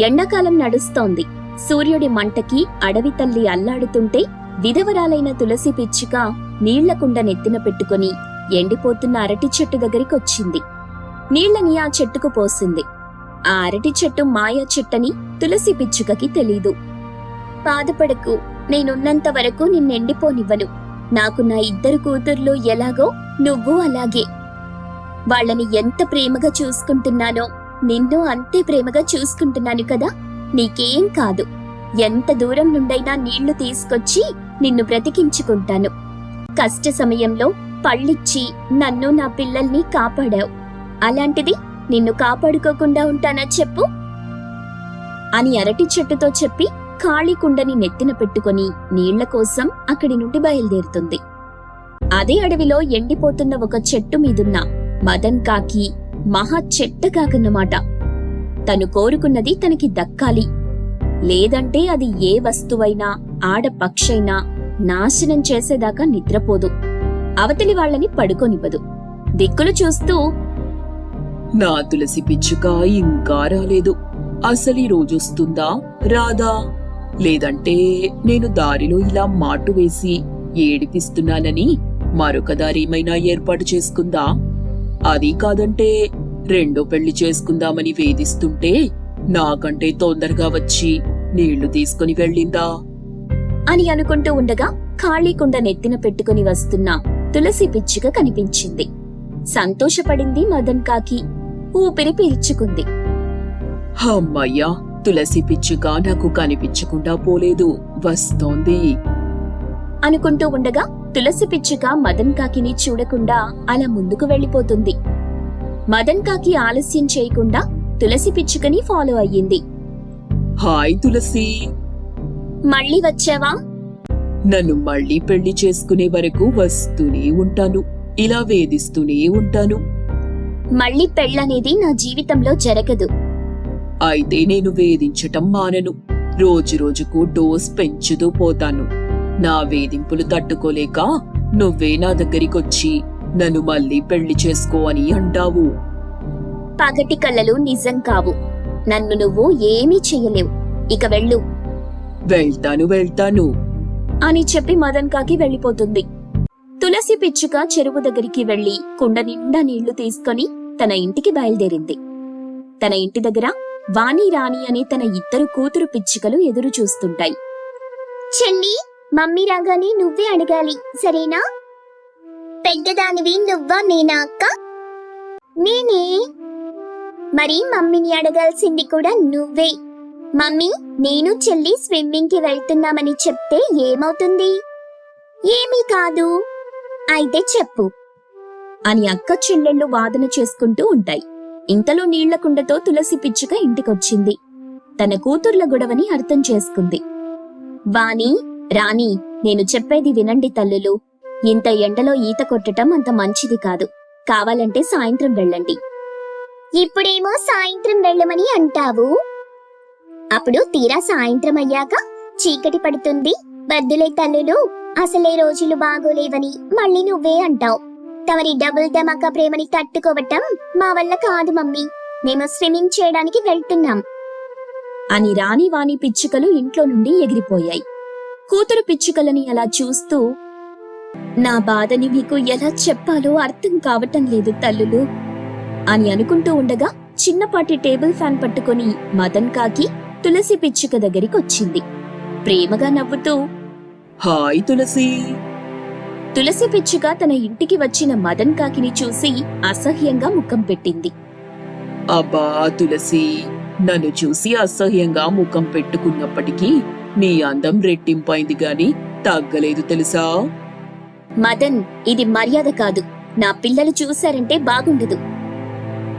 ఎండాకాలం నడుస్తోంది. సూర్యుడి మంటకి అడవి తల్లి అల్లాడుతుంటే విధవరాలైన తులసి పిచ్చుక నీళ్ళకుండ నెత్తిన పెట్టుకుని ఎండిపోతున్న అరటి చెట్టు దగ్గరికొచ్చింది. నీళ్ళని ఆ చెట్టుకు పోసింది. ఆ అరటి చెట్టు మాయా చెట్టని తులసి పిచ్చుకకి తెలీదు. బాధపడకు నేనున్నంత వరకు నిన్నెండిపోనివ్వను. నాకు నా ఇద్దరు కూతుర్లు ఎలాగో నువ్వు అలాగే. వాళ్ళని ఎంత ప్రేమగా చూసుకుంటున్నానో నిన్ను అంతే ప్రేమగా చూసుకుంటున్నాను కదా? నీకేం కాదు. ఎంత దూరం నుండైనా నీళ్ళు తీసుకొచ్చి నిన్ను బ్రతికించుకుంటాను. కష్ట సమయంలో పళ్ళిచ్చి నన్ను నా పిల్లల్ని కాపాడావు. అలాంటిది నిన్ను కాపాడుకోకుండా ఉంటానా చెప్పు? అని అరటి చెట్టుతో చెప్పి ఖాళీ కుండని నెత్తిన పెట్టుకొని నీళ్ళ కోసం అక్కడి నుండి బయలుదేరుతుంది. అదే అడవిలో ఎండిపోతున్న ఒక చెట్టు మీదున్న మదన్ కాకి మహా చెట్ట కాకన్నమాట తను కోరుకున్నది తనకి దక్కాలి. లేదంటే అది ఏ వస్తువైనా ఆడపక్షైనా నాశనం చేసేదాకా నిద్రపోదు. అవతలి వాళ్ళని పడుకోనివ్వదు. దిక్కులు చూస్తూ నా తులసి పిచ్చుక ఇంకా రాలేదు. అసలు ఈ రోజొస్తుందా? రాదా? లేదంటే నేను దారిలో ఇలా మాటు వేసి ఏడిపిస్తున్నానని మరొక దారేమైనా ఏర్పాటు చేసుకుందా? అది కాదంటే రెండో పెళ్ళి చేసుకుందామని వేధిస్తుంటే నాకంటే తొందరగా వచ్చి నీళ్ళు తీసుకుని వెళ్ళిందా? అని అనుకుంటూ ఉండగా ఖాళీ కుండ నెత్తిన పెట్టుకుని వస్తున్న తులసి పిచ్చుక కనిపించింది. సంతోషపడింది మదన్ కాకి. ఊపిరి పీల్చుకుంది. అమ్మయ్యా తులసి పిచ్చుక నాకు కనిపించకుండా పోలేదు వస్తోంది. అనుకుంటూ ఉండగా తులసి పిచ్చుక మదన్ కాకిని చూడకుండా అలా ముందుకు వెళ్ళిపోతుంది. మదన్ కాకి ఆలస్యం చేయకుండా తులసి పిచ్చుకని ఫాలో అయ్యింది. హాయ్ తులసి. మళ్ళీ వచ్చావా? నన్ను మళ్ళీ పెళ్ళి చేసుకునే వరకు వస్తూనే ఉంటాను. ఇలా వేధిస్తూనే ఉంటాను. మళ్ళీ పెళ్ళనేది నా జీవితంలో జరగదు. అయితే నేను వేధించటం మానను. రోజు రోజుకు డోస్ పెంచుతూ పోతాను. నా వేధింపులు తట్టుకోలేక నువ్వే నా దగ్గరికొచ్చి నన్ను మళ్ళీ పెళ్ళి చేసుకో అని అంటావు. పగటి కళ్ళలు నిజం కావు. నన్ను నువ్వు ఏమీ చెయ్యలేవు. ఇక వెళ్ళు. వెళ్తాను వెళ్తాను. అని చెప్పి మదన్ కాకి వెళ్ళిపోతుంది. తులసి పిచ్చుక చెరువు దగ్గరికి వెళ్ళి కుండ నిండా నీళ్ళు తీసుకొని తన ఇంటికి బయలుదేరింది. తన ఇంటి దగ్గర వాణి రాణి అనే తన ఇద్దరు కూతురు పిచ్చుకలు ఎదురు చూస్తుంటాయి చెల్లి మమ్మీ రాగానే నువ్వే అడగాలి సరేనా? పెద్దదానివి నువ్వా నేనా అక్క? నేనే. మరి మమ్మీని అడగాల్సింది కూడా నువ్వే. మమ్మీ నేను చెల్లి స్విమ్మింగ్కి వెళ్తున్నామని చెప్తే ఏమవుతుంది? ఏమీ కాదు. అయితే చెప్పు. అని అక్క చెల్లెళ్ళు వాదన చేసుకుంటూ ఉంటాయి. ఇంతలో నీళ్ళ కుండతో తులసి పిచ్చుక ఇంటికొచ్చింది. తన కూతుర్ల గొడవని అర్థం చేసుకుంది. వాణి రాణి నేను చెప్పేది వినండి తల్లులు. ఇంత ఎండలో ఈత కొట్టటం అంత మంచిది కాదు. కావాలంటే సాయంత్రం వెళ్ళండి. ఇప్పుడేమో సాయంత్రం వెళ్ళమని అంటావు? అప్పుడు తీరా సాయంత్రం అయ్యాక చీకటి పడుతుంది. బద్దులే తల్లులు అసలే రోజులు బాగోలేవని మళ్ళీ నువ్వే అంటావు. తమరి డబుల్ ధమాకా ప్రేమని తట్టుకోవటం మా వల్ల కాదు మమ్మీ. మేము స్విమ్మింగ్ చేయడానికి వెళ్తున్నాం. అని రాణి వాణి పిచ్చుకలు ఇంట్లో నుండి ఎగిరిపోయాయి. కూతురు పిచ్చుకలని అలా చూస్తూ నా బాధని మీకు ఎలా చెప్పాలో అర్థం కావటం లేదు తల్లులు అని అనుకుంటూ ఉండగా చిన్నపాటి టేబుల్ ఫ్యాన్ పట్టుకొని మదన్ కాకి తులసి పిచ్చుక దగ్గరికి వచ్చింది. ప్రేమగా నవ్వుతూ హాయ్ తులసి. తులసి పిచ్చుక తన ఇంటికి వచ్చిన మదన్ కాకిని చూసి అసహ్యంగా ముఖం పెట్టింది. అబ్బా తులసి నన్ను చూసి అసహ్యంగా ముఖం పెట్టుకున్నప్పటికీ నీ అందం రెట్టింపైంది గాని తగ్గలేదు తెలుసా? మదన్ ఇది మర్యాద కాదు. నా పిల్లలు చూశారంటే బాగుండదు.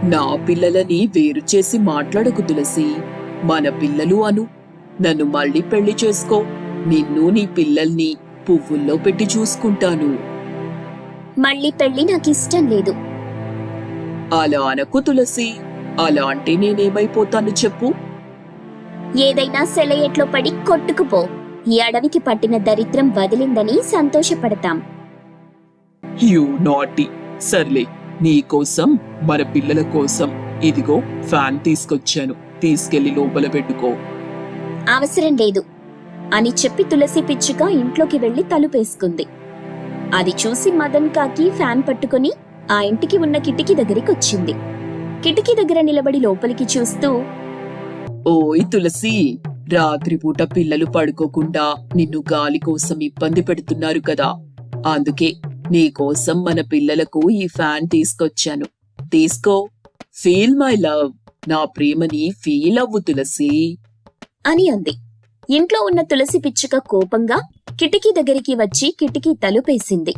నా పిల్లలని వేరు చేసి మాట్లాడకు తులసి. మన పిల్లలు అను. నన్ను మళ్ళీ పెళ్ళి చేసుకో. నిన్ను నీ పిల్లల్ని పువ్వుల్లో పెట్టి చూసుకుంటాను. మళ్ళీ పెళ్ళి నాకిష్టం లేదు. అలా అనకు తులసి. అలా అంటే నేనేమైపోతాను చెప్పు. ఏదైనా సెలయేట్లో పడి కొట్టుకుపో. ఈ అడవికి పట్టిన దరిద్రం వదిలిందని సంతోషపడతాం. యు నాటి. సర్లే నీ కోసం మన పిల్లల కోసం. ఇదిగో ఫ్యాన్ తీసుకొచ్చాను. తీసుకెళ్ళి లోపల పెట్టుకో. అవసరం లేదు. అని చెప్పి తులసి పిచ్చుక ఇంట్లోకి వెళ్ళి తలుపేసుకుంది. అది చూసి మదన్ కాకి ఫ్యాన్ పట్టుకొని ఆ ఇంటికి ఉన్న కిటికీ దగ్గరికి వచ్చింది. కిటికీ దగ్గర నిలబడి లోపలికి చూస్తూ ఓయ్ తులసి రాత్రిపూట పిల్లలు పడుకోకుండా నిన్ను గాలి కోసం ఇబ్బంది పెడుతున్నారు కదా. అందుకే నీకోసం మన పిల్లలకు ఈ ఫ్యాన్ తీసుకొచ్చాను. తీసుకో. Feel my love. నా ప్రేమని ఫీల్ అవ్వు తులసి. అని అంది. ఇంట్లో ఉన్న తులసి పిచ్చుక కోపంగా కిటికీ దగ్గరికి వచ్చి కిటికీ తలుపేసింది.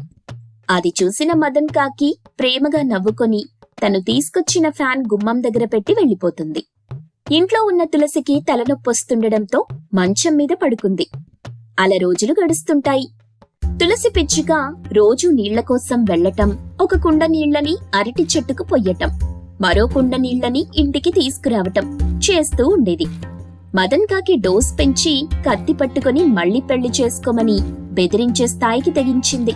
అది చూసిన మదన్ కాకి ప్రేమగా నవ్వుకొని తను తీసుకొచ్చిన ఫ్యాన్ గుమ్మం దగ్గర పెట్టి వెళ్ళిపోతుంది. ఇంట్లో ఉన్న తులసికి తలనొప్పొస్తుండడంతో మంచం మీద పడుకుంది. అలా రోజులు గడుస్తుంటాయి. తులసి పిచ్చుక రోజు నీళ్ళ కోసం వెళ్ళటం ఒక కుండ నీళ్ళని అరటి చెట్టుకు పొయ్యటం మరో కుండ నీళ్ళని ఇంటికి తీసుకురావటం చేస్తూ ఉండేది. మదన్ కాకి డోస్ పెంచి కత్తి పట్టుకుని మళ్ళీ పెళ్ళి చేసుకోమని బెదిరించే స్థాయికి తెగించింది.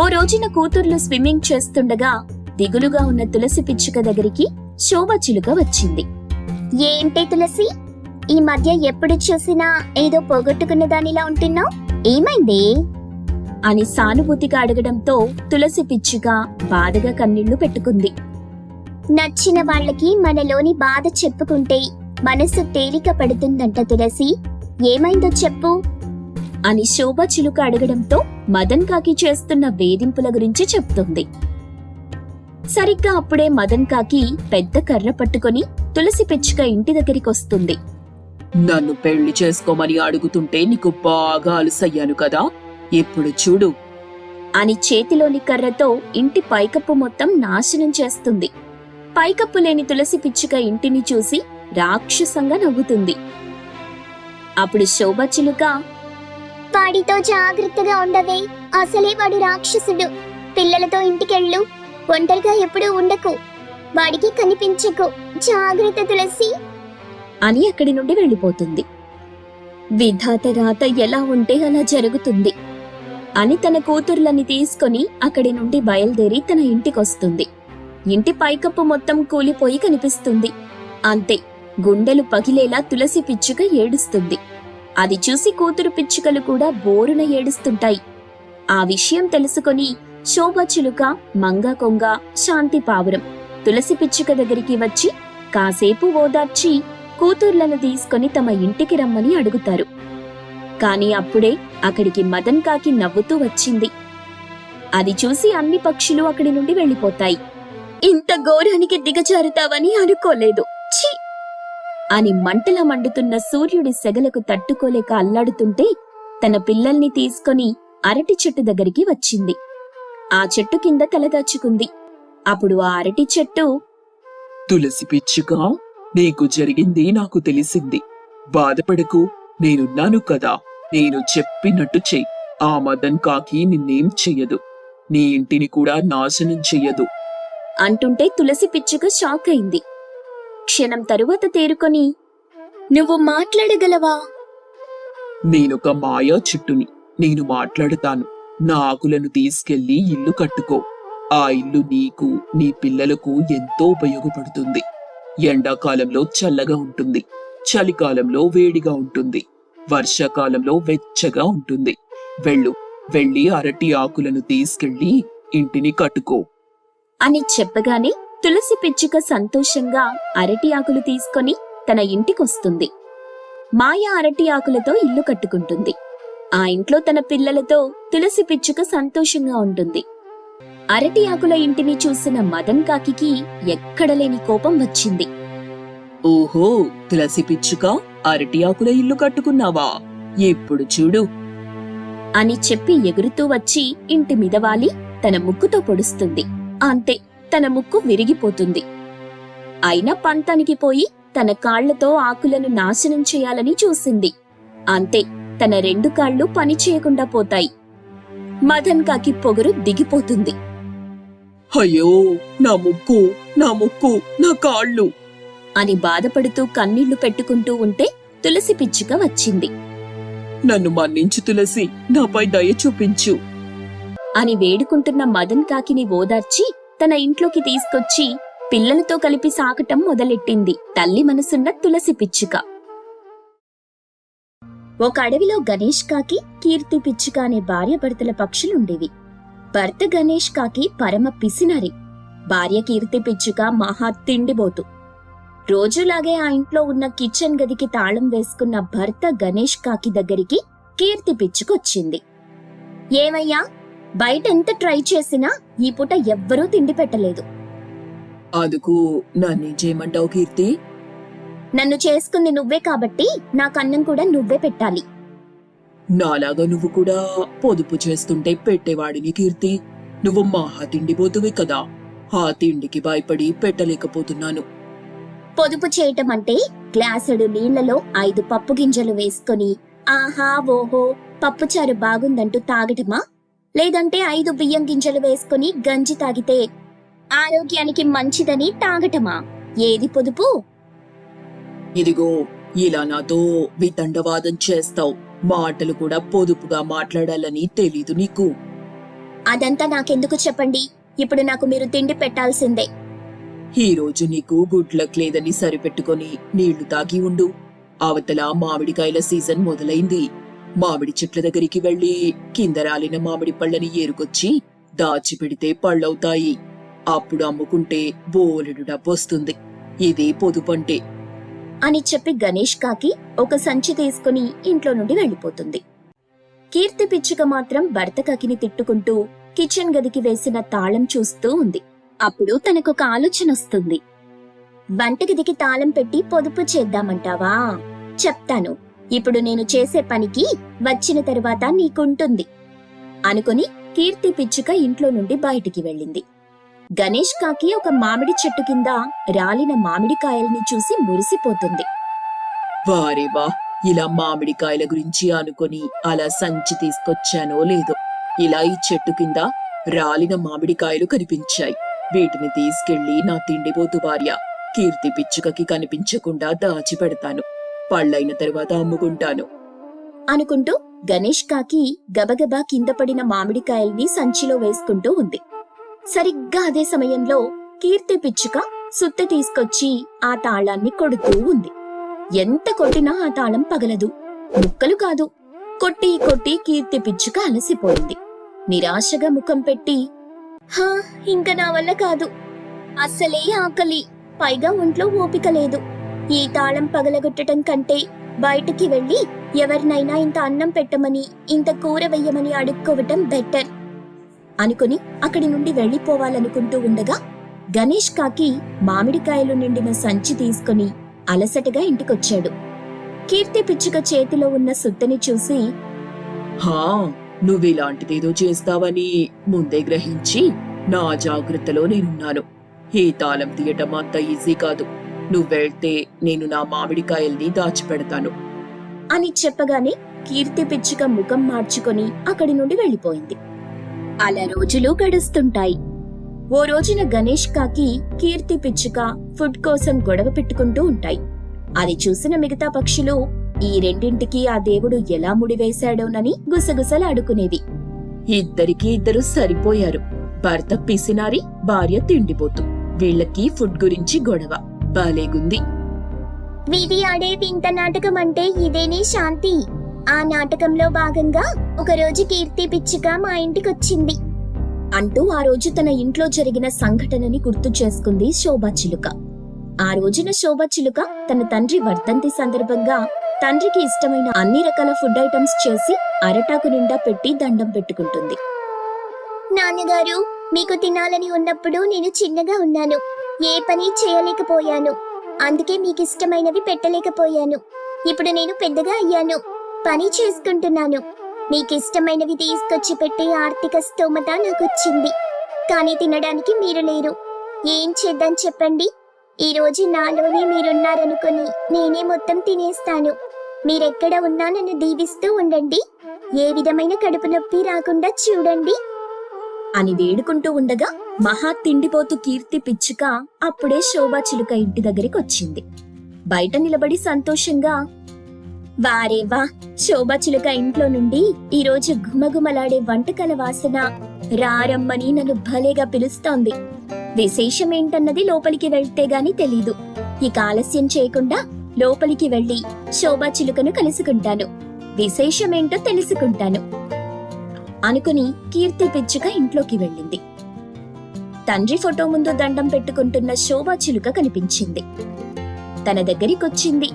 ఓ రోజున కూతుర్లు స్విమ్మింగ్ చేస్తుండగా దిగులుగా ఉన్న తులసి పిచ్చుక దగ్గరికి శోభచిలుక వచ్చింది. ఏంటి తులసి? ఈ మధ్య ఎప్పుడు చూసినా ఏదో పోగొట్టుకున్న దానిలా ఉంటున్నావు? ఏమైంది? అని సానుభూతిగా అడగడంతో తులసి పిచ్చుగా బాధగా కన్నీళ్ళు పెట్టుకుంది. నచ్చిన వాళ్ళకి మనలోని బాధ చెప్పుకుంటే మనసు తేలిక పడుతుందంట తులసి. ఏమైందో చెప్పు. అని శోభ చిలుక అడగడంతో మదన్ కాకి చేస్తున్న వేధింపుల గురించి చెప్తుంది. సరిగ్గా అప్పుడే మదన్ కాకి పెద్ద కర్ర పట్టుకొని తులసి పిచ్చుక ఇంటి దగ్గరికి వస్తుంది. నన్ను పెళ్ళి చేసుకోమని అడుగుతుంటే నీకు బాగా అలసయ్యాను కదా? ఇప్పుడు చూడు. అని చేతిలోని కర్రతో ఇంటి పైకప్పు మొత్తం నాశనం చేస్తుంది. పైకప్పు లేని తులసి పిచ్చుక ఇంటిని చూసి రాక్షసంగా నవ్వుతుంది. అప్పుడు శోభ చిలుక వాడితో జాగ్రత్తగా ఉండవే. అసలే వాడు రాక్షసుడు. పిల్లలతో ఇంటికెళ్ళు. ఒంటరిగా ఎప్పుడూ ఉండకు. వాడికి కనిపించకు. జాగ్రత్త తులసి. అని అక్కడి నుండి వెళ్ళిపోతుంది. విధాత రాత ఎలా ఉంటే అలా జరుగుతుంది అని తన కూతుర్లని తీసుకొని అక్కడి నుండి బయలుదేరి తన ఇంటికొస్తుంది. ఇంటి పైకప్పు మొత్తం కూలిపోయి కనిపిస్తుంది. అంతే గుండెలు పగిలేలా తులసి పిచ్చుక ఏడుస్తుంది. అది చూసి కూతురు పిచ్చుకలు కూడా బోరున ఏడుస్తుంటాయి. ఆ విషయం తెలుసుకొని శోభచిలుక మంగ కొంగ శాంతి పావురం తులసి పిచ్చుక దగ్గరికి వచ్చి కాసేపు ఓదార్చి కూతుర్లను తీసుకొని తమ ఇంటికి రమ్మని అడుగుతారు. కాని అప్పుడే అక్కడికి మదన్ కాకి నవ్వుతూ వచ్చింది. అది చూసి అన్ని పక్షులు అక్కడి నుండి వెళ్ళిపోతాయి. ఇంత ఘోరానికి దిగజారుతావని అనుకోలేదు. ఛీ! అని మంటల మండుతున్న సూర్యుడి సెగలకు తట్టుకోలేక అల్లాడుతుంటే తన పిల్లల్ని తీసుకొని అరటి చెట్టు దగ్గరికి వచ్చింది. ఆ చెట్టు కింద తలదాచుకుంది. అప్పుడు ఆ అరటి చెట్టు తులసి పిచ్చుక? నీకు జరిగింది నాకు తెలిసింది. బాధపడకు నేనున్నాను కదా. నేను చెప్పినట్టు చెయ్యి ఆ మదన్ కాకి నిన్నేం చెయ్యదు. నీ ఇంటిని కూడా నాశనం చెయ్యదు. అంటుంటే తులసి పిచ్చుక షాక్ అయింది క్షణం తరువాత తేరుకొని నువ్వు మాట్లాడగలవా? నేనొక మాయా చెట్టుని. నేను మాట్లాడతాను. నా ఆకులను తీసుకెళ్ళి ఇల్లు కట్టుకో. ఆ ఇల్లు నీకు నీ పిల్లలకు ఎంతో ఉపయోగపడుతుంది. ఎండాకాలంలో చల్లగా ఉంటుంది. చలికాలంలో వేడిగా ఉంటుంది. వర్షాకాలంలో వెచ్చగా ఉంటుంది. వెళ్ళు వెళ్ళి అరటి ఆకులను తీసుకెళ్ళి ఇంటిని కట్టుకో. అని చెప్పగానే తులసి పిచ్చుక సంతోషంగా అరటి ఆకులు తీసుకొని తన ఇంటికొస్తుంది. మాయ అరటి ఆకులతో ఇల్లు కట్టుకుంటుంది. ఆ ఇంట్లో తన పిల్లలతో తులసి పిచ్చుక సంతోషంగా ఉంటుంది. అరటి ఆకుల ఇంటిని చూసిన మదన్ కాకికి ఎక్కడలేని కోపం వచ్చింది. ఓహో తులసి పిచ్చుక అరటి ఆకుల ఇల్లు కట్టుకున్నావా? ఇప్పుడు చూడు. అని చెప్పి ఎగురుతూ వచ్చి ఇంటి మీద వాలి తన ముక్కుతో పొడుస్తుంది. అంతే తన ముక్కు విరిగిపోతుంది. అయినా పంతానికి పోయి తన కాళ్ళతో ఆకులను నాశనం చేయాలని చూసింది. అంతే తన రెండు కాళ్ళు పని చేయకుండా పోతాయి. మదన్ కాకి పొగరు దిగిపోతుంది. అయ్యో నా ముక్కు నా ముక్కు నా కాళ్ళు. అని బాధపడుతూ కన్నీళ్ళు పెట్టుకుంటూ ఉంటే తులసి పిచ్చుక వచ్చింది. నన్ను మన్నించు తులసి నాపై దయ చూపించు. అని వేడుకుంటున్న మదన్ కాకిని ఓదార్చి తన ఇంట్లోకి తీసుకొచ్చి పిల్లలతో కలిపి సాకటం మొదలెట్టింది తల్లి మనసున్న తులసి పిచ్చుక. ఒక అడవిలో గణేష్ కాకి కీర్తి పిచ్చుక అనే భార్యాభర్తల పక్షులుండేవి. భర్త గణేష్ కాకి పరమ పిసినరి. భార్య కీర్తి పిచ్చుక మహా తిండిబోతు. రోజులాగే ఆ ఇంట్లో ఉన్న కిచెన్ గదికి తాళం వేసుకున్న భర్త గణేష్ కాకి దగ్గరికి కీర్తి పిచ్చుకొచ్చింది. ఏమయ్యా బయట ఎంత ట్రై చేసినా ఈ పూట ఎవ్వరూ తిండి పెట్టలేదు. అందుకు నన్నేం చేయమంటావు కీర్తి? నన్ను చేసుకుంది నువ్వే కాబట్టి నాకు అన్నం కూడా నువ్వే పెట్టాలి. నాలాగా నువ్వు కూడా పొదుపు చేస్తుంటే పెట్టేవాడిని కీర్తి. నువ్వు మహా తిండిపోతువి కదా. ఆ తిండికి భయపడి పెట్టలేకపోతున్నాను. పొదుపు చేయటం అంటే గ్లాసుడు నీళ్ళలో ఐదు పప్పు గింజలు వేసుకొని ఆహా ఓహో పప్పుచారు బాగుందంటూ తాగటమా? లేదంటే ఐదు బియ్యం గింజలు వేసుకొని గంజి తాగితే ఆరోగ్యానికి మంచిదని తాగటమా? ఏది పొదుపు? ఇదిగో ఇలా నాతో వితండవాదం చేస్తావు. మాటలు కూడా పొదుపుగా మాట్లాడాలని తెలీదు నీకు. అదంతా నాకెందుకు చెప్పండి? ఇప్పుడు నాకు మీరు తిండి పెట్టాల్సిందే. ఈ రోజు నీకు గుడ్ లక్ లేదని సరిపెట్టుకొని నీళ్ళు తాగి ఉండు. అవతల మామిడికాయల సీజన్ మొదలైంది. మామిడి చెట్ల దగ్గరికి వెళ్ళి కింద రాలిన మామిడి పళ్ళని ఏరుకొచ్చి దాచిపెడితే పళ్ళవుతాయి. అప్పుడు అమ్ముకుంటే బోలెడు డబ్బొస్తుంది. ఇది పొదుపంటే. అని చెప్పి గణేష్ కాకి ఒక సంచి తీసుకుని ఇంట్లో నుండి వెళ్ళిపోతుంది. కీర్తి పిచ్చుక మాత్రం భర్త కాకిని తిట్టుకుంటూ కిచెన్ గదికి వేసిన తాళం చూస్తూ ఉంది. అప్పుడు తనకొక ఆలోచన వస్తుంది. వంటగదికి తాళం పెట్టి పొదుపు చేద్దామంటావా? చెప్తాను. ఇప్పుడు నేను చేసే పనికి వచ్చిన తరువాత నీకుంటుంది. అనుకుని కీర్తి పిచ్చుక ఇంట్లో నుండి బయటికి వెళ్ళింది. గణేష్ కాకి ఒక మామిడి చెట్టు కింద రాలిన మామిడికాయల్ని చూసి మురిసిపోతుంది. వారే వా ఇలా మామిడికాయల గురించి అనుకొని అలా సంచి తీసుకొచ్చానో లేదో. ఇలా ఈ చెట్టు కింద రాలిన మామిడికాయలు కనిపించాయి. వీటిని తీసుకెళ్ళి నా తిండిపోతు భార్య కీర్తి పిచ్చుకకి కనిపించకుండా దాచి పెడతాను పళ్ళైన తర్వాత అమ్ముకుంటాను. అనుకుంటూ గణేష్ కాకి గబగబా కింద పడిన మామిడికాయల్ని సంచిలో వేసుకుంటూ ఉంది. సరిగ్గా అదే సమయంలో కీర్తి పిచ్చుక సుత్తి తీసుకొచ్చి ఆ తాళాన్ని కొడుతూ ఉంది. ఎంత కొట్టినా ఆ తాళం పగలదు. ముక్కలు కాదు. కొట్టి కొట్టి కీర్తి పిచ్చుక అలసిపోయింది. నిరాశగా ముఖం పెట్టి హా ఇంక నా వల్ల కాదు. అస్సలే ఆకలి. పైగా ఒంట్లో ఓపిక లేదు. ఈ తాళం పగలగొట్టడం కంటే బయటికి వెళ్ళి ఎవరినైనా ఇంత అన్నం పెట్టమని ఇంత కూర వెయ్యమని అడుక్కోవటం బెటర్. అనుకుని అక్కడి నుండి వెళ్ళిపోవాలనుకుంటూ ఉండగా గణేష్ కాకి మామిడికాయలు నిండిన సంచి తీసుకుని అలసటగా ఇంటికొచ్చాడు. కీర్తి పిచ్చుక చేతిలో ఉన్న సుత్తని చూసి హా నువ్విలాంటిదేదో చేస్తావని ముందే గ్రహించి నా జాగ్రత్తలో నేనున్నాను. ఈ తాళం తీయటం అంత ఈజీ కాదు. నువ్వెళ్తే నేను నా మామిడికాయల్ని దాచిపెడతాను. అని చెప్పగానే కీర్తి పిచ్చుక ముఖం మార్చుకొని అక్కడి నుండి వెళ్ళిపోయింది అలా రోజులు గడుస్తుంటాయి. ఓ రోజున గణేష్ కాకి కీర్తి పిచ్చుక ఫుడ్ కోసం గొడవ పెట్టుకుంటూ ఉంటాయి. అది చూసిన మిగతా పక్షులు ఈ రెండింటికి ఆ దేవుడు ఎలా ముడివేశాడోనని గుసగుసలాడుకునేది ఇద్దరికి ఇద్దరు సరిపోయారు. భర్త పిసినారి భార్య తిండిపోతు. వీళ్ళకి ఫుడ్ గురించి గొడవ. బాలేగుంది వీధి ఆడే వింత నాటకం అంటే ఇదేనే శాంతి. ఆ నాటకంలో భాగంగా ఒకరోజు కీర్తి పిచ్చుక మా ఇంటికొచ్చింది. అంటూ ఆ రోజు తన ఇంట్లో జరిగిన సంఘటనని గుర్తు చేసుకుంది శోభా చిలుక. ఆ రోజున శోభా చిలుక తన తండ్రి వర్ధంతి సందర్భంగా తండ్రికి ఇష్టమైన అన్ని రకాల ఫుడ్ ఐటమ్స్ చేసి అరటాకు నిండా పెట్టి దండం పెట్టుకుంటుంది. నాన్నగారు మీకు తినాలని ఉన్నప్పుడు నేను చిన్నగా ఉన్నాను. ఏ పని చేయలేకపోయాను. అందుకే మీకు ఇష్టమైనవి పెట్టలేకపోయాను. ఇప్పుడు నేను పెద్దగా అయ్యాను. పని చేసుకుంటున్నాను. మీకు ఇష్టమైనవి తీసుకొచ్చి పెట్టే ఆర్థిక స్తోమత నాకు వచ్చింది కానీ తినడానికి మీరు లేరు. ఏం చేద్దాం చెప్పండి? ఈ రోజు నాలోనే మీరున్నారనుకుని నేనే మొత్తం తినేస్తాను. మీరెక్కడ ఉన్నా నన్ను దీవిస్తూ ఉండండి. ఏ విధమైన కడుపు నొప్పి రాకుండా చూడండి. అని వేడుకుంటూ ఉండగా మహా తిండిపోతూ కీర్తి పిచ్చుక అప్పుడే శోభా చిలుక ఇంటి దగ్గరికి వచ్చింది బయట నిలబడి సంతోషంగా వారే వా ఇంట్లో నుండి ఈ రోజు గుమగుమలాడే వంటకాల వాసన రారమ్మని నన్ను భలేగా పిలుస్తోంది. విశేషం ఏంటన్నది లోపలికి వెళ్తే గాని తెలీదు. ఇక ఆలస్యం చేయకుండా లోపలికి వెళ్ళి శోభాచిలుకను కలుసుకుంటాను. విశేషమేంటో తెలుసుకుంటాను. అనుకుని కీర్తి పిచ్చుక ఇంట్లోకి వెళ్ళింది. తండ్రి ఫోటో ముందు దండం పెట్టుకుంటున్న శోభా చిలుక కనిపించింది. తన దగ్గరికొచ్చింది.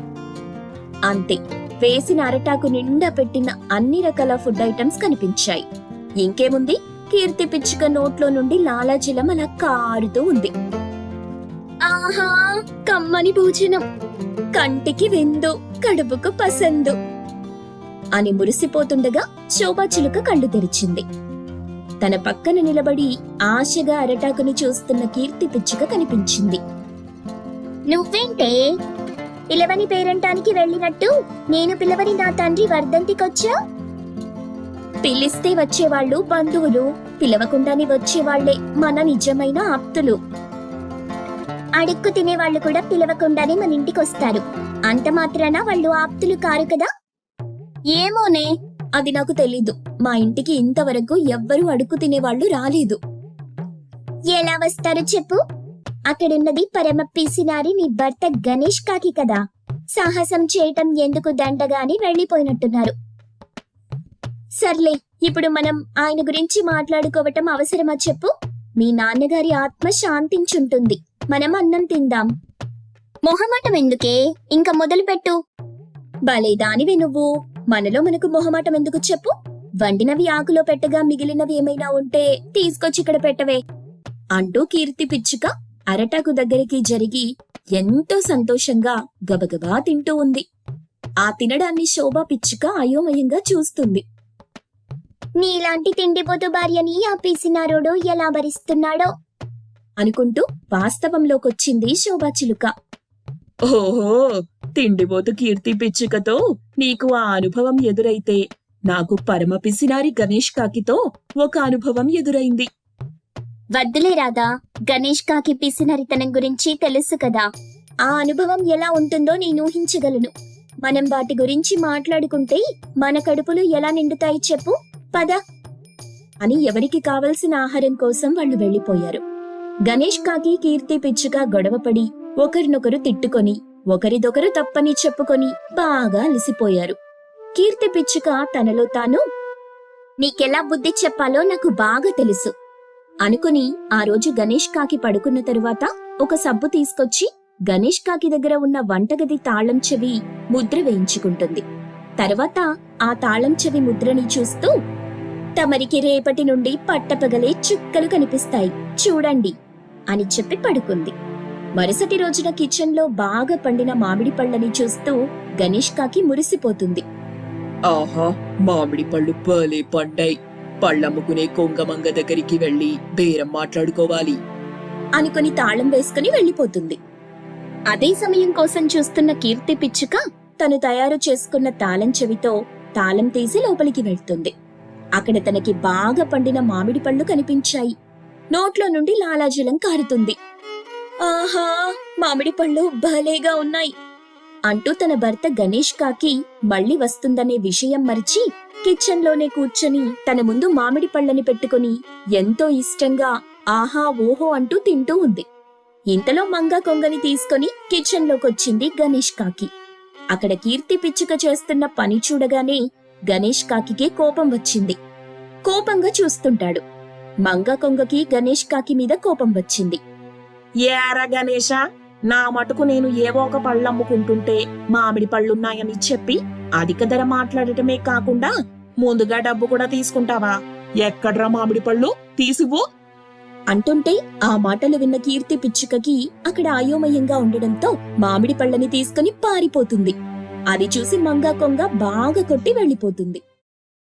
అంతే. వేసిన అరటాకు నిండా పెట్టిన అన్ని రకాల ఫుడ్ ఐటమ్స్ కనిపించాయి. ఇంకేముంది? కీర్తి పిచ్చుక నోట్లో నుండి లాలాజలం అలా కారుతూ ఉంది. ఆహా! కమ్మని భోజనం. కంటికి విందు కడుపుకు పసందు అని మురిసిపోతుండగా శోభా చిలుక కళ్ళు తెరిచింది. తన పక్కన నిలబడి ఆశగా అరటాకుని చూస్తున్న కీర్తి పిచ్చుక కనిపించింది. నువ్వేంటే? పిలవని పేరంటానికి వెళ్ళినట్టు నేను పిలవని నా తండ్రి వర్ధంతికొచ్చా? పిలిస్తే వచ్చేవాళ్ళు బంధువులు పిలవకుండానే వచ్చేవాళ్ళే మన నిజమైన ఆప్తులు. అడుక్కు తినే వాళ్ళు కూడా పిలవకుండానే మన ఇంటికి వస్తారు అంత మాత్రాన వాళ్ళు ఆప్తులు కారు కదా? ఏమోనే అది నాకు తెలీదు. మా ఇంటికి ఇంతవరకు ఎవ్వరూ అడుక్కు తినేవాళ్ళు రాలేదు. ఎలా వస్తారు చెప్పు? అక్కడున్నది పరమ పిసినారి నీ భర్త గణేష్ కాకి కదా. సాహసం చేయటం ఎందుకు దండగా అని వెళ్ళిపోయినట్టున్నారు. సర్లే ఇప్పుడు మనం ఆయన గురించి మాట్లాడుకోవటం అవసరమా చెప్పు? మీ నాన్నగారి ఆత్మ శాంతించుంటుంది. మనం అన్నం తిందాం. మొహమాటం ఎందుకే? ఇంకా మొదలు పెట్టు భలే దానివే నువ్వు. మనలో మనకు మొహమాటం ఎందుకు చెప్పు? వండినవి ఆకులో పెట్టగా మిగిలినవి ఏమైనా ఉంటే తీసుకొచ్చి ఇక్కడ పెట్టవే. అంటూ కీర్తి పిచ్చుక అరటాకు దగ్గరికి జరిగి ఎంతో సంతోషంగా గబగబా తింటూ ఉంది. ఆ తినడాన్ని శోభా పిచ్చుక అయోమయంగా చూస్తుంది. నీలాంటి తిండిపోతు భార్యని ఆ పిసినారోడు ఎలా భరిస్తున్నాడో? అనుకుంటూ వాస్తవంలోకొచ్చింది శోభా చిలుక. ఓహో తిండిపోతు కీర్తి పిచ్చుకతో నీకు ఆ అనుభవం ఎదురైతే నాకు పరమ పిసినారి గణేష్ కాకితో ఒక అనుభవం ఎదురైంది. వద్దులే రాదా గణేష్ కాకి పిసినరితనం గురించి తెలుసు కదా. ఆ అనుభవం ఎలా ఉంటుందో నేను ఊహించగలను. మనం వాటి గురించి మాట్లాడుకుంటే మన కడుపులు ఎలా నిండుతాయి చెప్పు. పద. అని ఎవరికి కావలసిన ఆహారం కోసం వాళ్ళు వెళ్ళిపోయారు గణేష్ కాకి కీర్తి పిచ్చుగా గొడవపడి ఒకరినొకరు తిట్టుకొని ఒకరిదొకరు తప్పని చెప్పుకొని బాగా అలసిపోయారు. కీర్తి పిచ్చుక తనలో తాను నీకెలా బుద్ధి చెప్పాలో నాకు బాగా తెలుసు. అనుకుని ఆ రోజు గణేష్ కాకి పడుకున్న తరువాత ఒక సబ్బు తీసుకొచ్చి గణేష్ కాకి దగ్గర ఉన్న వంటగది తాళం చెవి ముద్ర వేయించుకుంటుంది. తర్వాత ఆ తాళం చెవి ముద్రని చూస్తూ తమరికి రేపటి నుండి పట్టపగలే చుక్కలు కనిపిస్తాయి. చూడండి అని చెప్పి పడుకుంది. మరుసటి రోజున కిచెన్లో బాగా పండిన మామిడి పళ్ళని చూస్తూ గణేష్ కాకి మురిసిపోతుంది. ఆహా మామిడి పళ్ళు భలే పండాయి. పళ్ళమ్ముకునే కొంగమంగ దగ్గరికి వెళ్ళి బేరం మాట్లాడుకోవాలి. అనుకుని తాళం వేసుకుని వెళ్ళిపోతుంది. అదే సమయం కోసం చూస్తున్న కీర్తి పిచ్చుక తను తయారు చేసుకున్న తాళం చెవితో తాళం తీసి లోపలికి వెళ్తుంది. అక్కడ తనకి బాగా పండిన మామిడి పళ్ళు కనిపించాయి. నోట్లో నుండి లాలాజలం కారుతుంది. ఆహా మామిడి పళ్ళు భలేగా ఉన్నాయి అంటూ తన భర్త గణేష్ కాకి మళ్ళీ వస్తుందనే విషయం మరిచి కిచెన్లోనే కూర్చొని తన ముందు మామిడి పళ్ళని పెట్టుకుని ఎంతో ఇష్టంగా ఆహా ఓహో అంటూ తింటూ ఉంది. ఇంతలో మంగ కొంగని తీసుకొని కిచెన్లోకొచ్చింది గణేష్ కాకి. అక్కడ కీర్తి పిచ్చుక చేస్తున్న పని చూడగానే గణేష్ కాకికి కోపం వచ్చింది. కోపంగా చూస్తుంటాడు. మంగ కొంగకి గణేష్ కాకి మీద కోపం వచ్చింది. ఏరా గణేష నా మటుకు నేను ఏవో ఒక పళ్ళు అమ్ముకుంటుంటే మామిడి పళ్ళున్నాయని చెప్పి అధిక ధర మాట్లాడటమే కాకుండా ముందుగా డబ్బు కూడా తీసుకుంటావా? ఎక్కడ్రా మామిడి పళ్ళు? తీసివ్వు. అంటుంటే ఆ మాటలు విన్న కీర్తి పిచ్చుకకి అక్కడ అయోమయంగా ఉండడంతో మామిడి పళ్ళని తీసుకుని పారిపోతుంది. అది చూసి మంగా కొంగ బాగా కొట్టి వెళ్ళిపోతుంది.